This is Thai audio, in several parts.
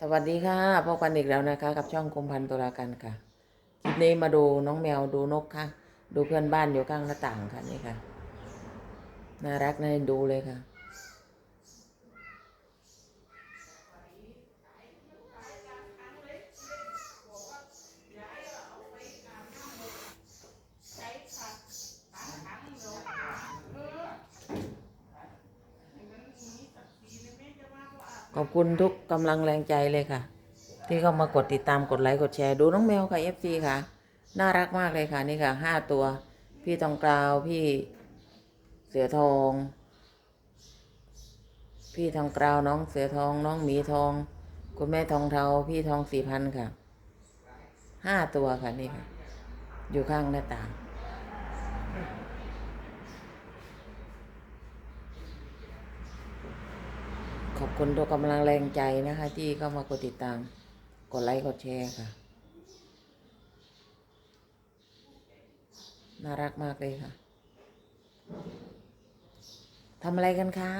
สวัสดีค่ะพบกันอีกแล้วนะคะ กับช่องกรมพันธ์ตุลาการค่ะคลิปนี้มาดูน้องแมวดูนกค่ะ ดูเพื่อนบ้านอยู่ข้างหน้าต่างค่ะนี่ค่ะ น่ารักน่าเอ็นดูเลยค่ะ ขอบคุณทุกกำลังแรงใจเลยค่ะ ที่เข้ามากดติดตามกดไลค์กดแชร์ดูน้องแมวค่ะ FC ค่ะ น่ารักมากเลยค่ะนี่ค่ะห้าตัว พี่ทองกราวพี่เสือทอง พี่ทองกราวน้องเสือทอง น้องหมีทอง คุณแม่ทองเทาพี่ทองสี่พันค่ะห้าตัวค่ะนี่ค่ะ อยู่ข้างหน้าต่าง ขอบคุณตัวกำลังแรงใจนะคะ ที่เข้ามากดติดตาม กดไลค์ กดแชร์ค่ะ น่ารักมากเลยค่ะทำอะไรกันคะ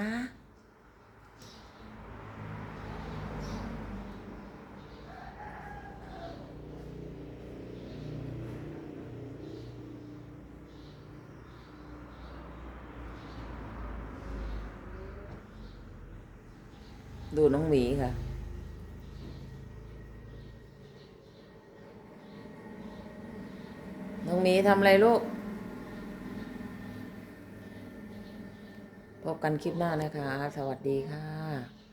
ดูน้องหมีค่ะ น้องหมีทำอะไรลูก พบกันคลิปหน้านะคะ สวัสดีค่ะ